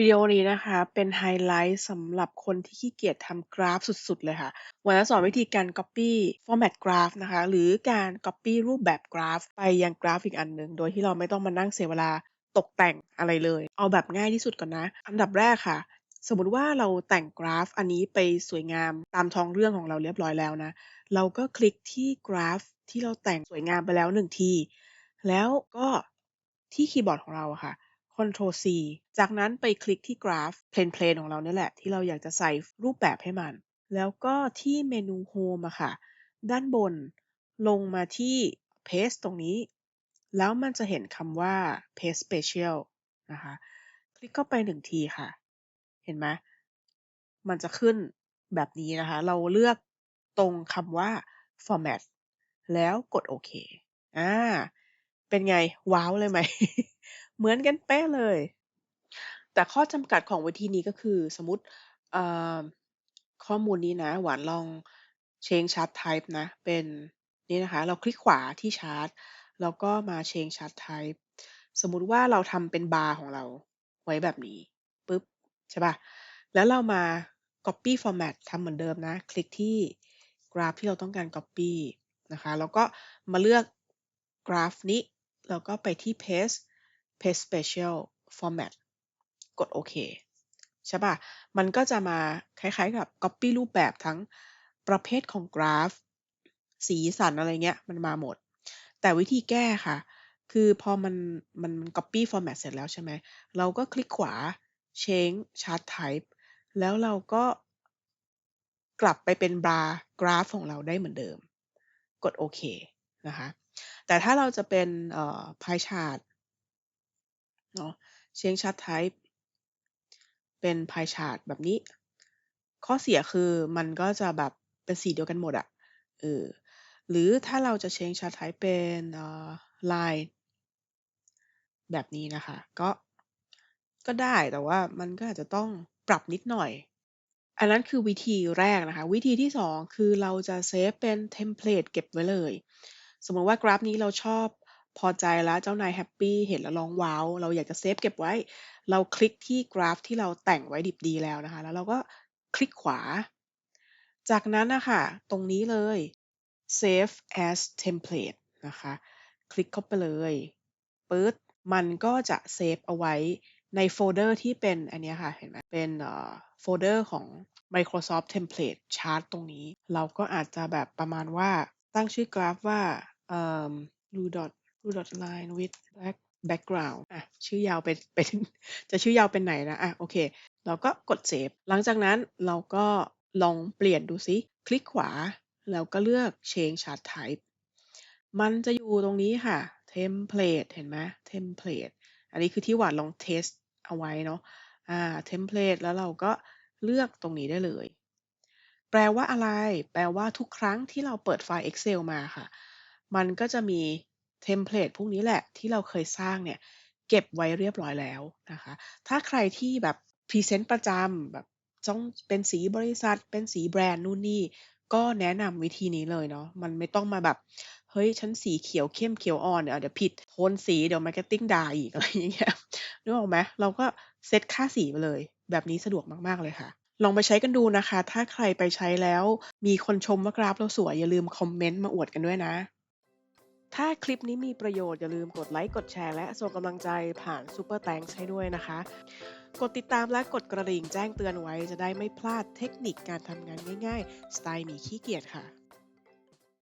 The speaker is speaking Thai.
วิดีโอนี้นะคะเป็นไฮไลท์สำหรับคนที่ขี้เกียจทำกราฟสุดๆ เลยค่ะ วันจะสอนวิธีการ Copy Format Graph นะคะ หรือการ Copy รูปแบบกราฟ ไปยังกราฟอีกอันหนึ่ง โดยที่เราไม่ต้องมานั่งเสียเวลาตกแต่งอะไรเลย เอาแบบง่ายที่สุดก่อนนะ อันดับแรกค่ะ สมมติว่าเราแต่งกราฟอันนี้ไปสวยงามตามท้องเรื่องของเราเรียบร้อยแล้วนะ เราก็คลิกที่กราฟที่เราแต่งสวยงามไปแล้วหนึ่งที แล้วก็ที่คีย์บอร์ดของเราอะค่ะ Ctrl C จากนั้นไปคลิกที่กราฟ Plane ๆของเราเนี่ยแหละ ที่เราอยากจะใส่รูปแบบให้มัน แล้วก็ที่เมนู Home อะค่ะ ด้านบนลงมาที่ Paste ตรงนี้ แล้วมันจะเห็นคำว่า Paste Special นะคะ คลิกเข้าไปหนึ่งทีค่ะ เห็นไหมมันจะขึ้นแบบนี้นะคะ เราเลือกตรงคำว่า Format แล้วกดโอเค อ่า เป็นไง ว้าวเลยไหม เหมือนกันเป๊ะเลย แต่ข้อจำกัดของวิธีนี้ ก็คือ สมมุติ เอ่อ ข้อมูลนี้นะ หวานลอง Change Chart Type นะ เป็น นี่นะคะ เราคลิกขวาที่ชาร์ต แล้วก็มา Change Chart Type สมมุติว่าเราทำเป็นบาร์ของเราไว้แบบนี้ปึ๊บ ใช่เปล่า แล้วเรามา Copy Format ทำเหมือนเดิมนะ คลิกที่กราฟที่เราต้องการ Copy นะคะ แล้วก็มาเลือกกราฟนี้ แล้วก็ไปที่ Paste Paste Special Format กดโอเคใช่ปล่ามันก็จะมาคล้ายๆกับ Copy รูปแบบทั้งประเภทของกราฟ สีสันอะไรเงี้ย มันมาหมด แต่วิธีแก้ค่ะ คือพอมันมัน Copy Format เสร็จแล้วใช่ไหม เราก็คลิกขวา Change Chart Type แล้วเราก็กลับไปเป็นบาร์กราฟของเราได้เหมือนเดิม กดโอเคนะคะ แต่ถ้าเราจะเป็นเอ่อ Pie Chart เนาะ Change Chart Type เป็น Pie Chart แบบนี้ ข้อเสียคือมันก็จะแบบเป็นสีเดียวกันหมดอะเออ หรือถ้าเราจะ Change Chart Type เป็นเอ่อ Line แบบนี้นะคะ ก็ ก็ได้แต่ว่ามันก็อาจจะต้องปรับนิดหน่อย อันนั้นคือวิธีแรกนะคะ วิธีที่ 2 คือเราจะเซฟเป็นเทมเพลตเก็บไว้เลย สมมติว่ากราฟนี้เราชอบ พอใจแล้วเจ้านายแฮปปี้เห็นแล้วร้องว้าว เราอยากจะเซฟเก็บไว้ เราคลิกที่กราฟที่เราแต่งไว้ดิบดีแล้วนะคะ แล้วเราก็คลิกขวา จากนั้นนะคะตรงนี้เลย Save as Template นะคะ คลิกเข้าไปเลยปื๊ดมันก็จะเซฟเอาไว้ในโฟลเดอร์ที่เป็นอันนี้ค่ะเห็นไหมเป็นเอ่อโฟลเดอร์ของ Microsoft Template Chart ตรงนี้ เราก็อาจจะแบบประมาณว่าตั้งชื่อกราฟว่าเอ่อ blue dot blue dot line with black background อะชื่อยาวเป็นเป็นจะชื่อยาวเป็นไหนนะอะโอเค เราก็กดเซฟหลังจากนั้นเราก็ลองเปลี่ยนดูซิ คลิกขวา แล้วก็เลือก Change Chart Type มันจะอยู่ตรงนี้ค่ะ Template เห็นไหม Template อันนี้คือที่หวานลองเทสต์เอาไว้เนาะอ่า Template แล้วเราก็เลือกตรงนี้ได้เลย แปลว่าอะไร แปลว่าทุกครั้งที่เราเปิดไฟล์ Excel มาค่ะ มันก็จะมี เทมเพลตพวกนี้แหละที่เราเคยสร้างเนี่ยเก็บไว้เรียบร้อยแล้วนะคะ ถ้าใครที่แบบพรีเซนต์ประจำแบบต้องเป็นสีบริษัท เป็นสีแบรนด์นู่นนี่ ก็แนะนำวิธีนี้เลยเนาะ มันไม่ต้องมาแบบ เฮ้ย ฉันสีเขียวเข้มเขียวอ่อน เดี๋ยวเดี๋ยวผิดโทนสีเดี๋ยว Marketing ด่าอีกอะไรอย่างเงี้ย นึกออกไหมเราก็เซตค่าสีไปเลย แบบนี้สะดวกมากๆเลยค่ะ ลองไปใช้กันดูนะคะ ถ้าใครไปใช้แล้ว มีคนชมว่ากราฟเราสวยอย่าลืมคอมเมนต์มาอวดกันด้วยนะ ถ้าคลิปนี้มีประโยชน์อย่าลืมกดไลค์กดแชร์และส่งกำลังใจผ่าน Super Thanks ให้ด้วยนะคะ กดติดตามและกดกระดิ่งแจ้งเตือนไว้จะได้ไม่พลาดเทคนิคการทำงานง่ายๆ สไตล์หมีขี้เกียจค่ะ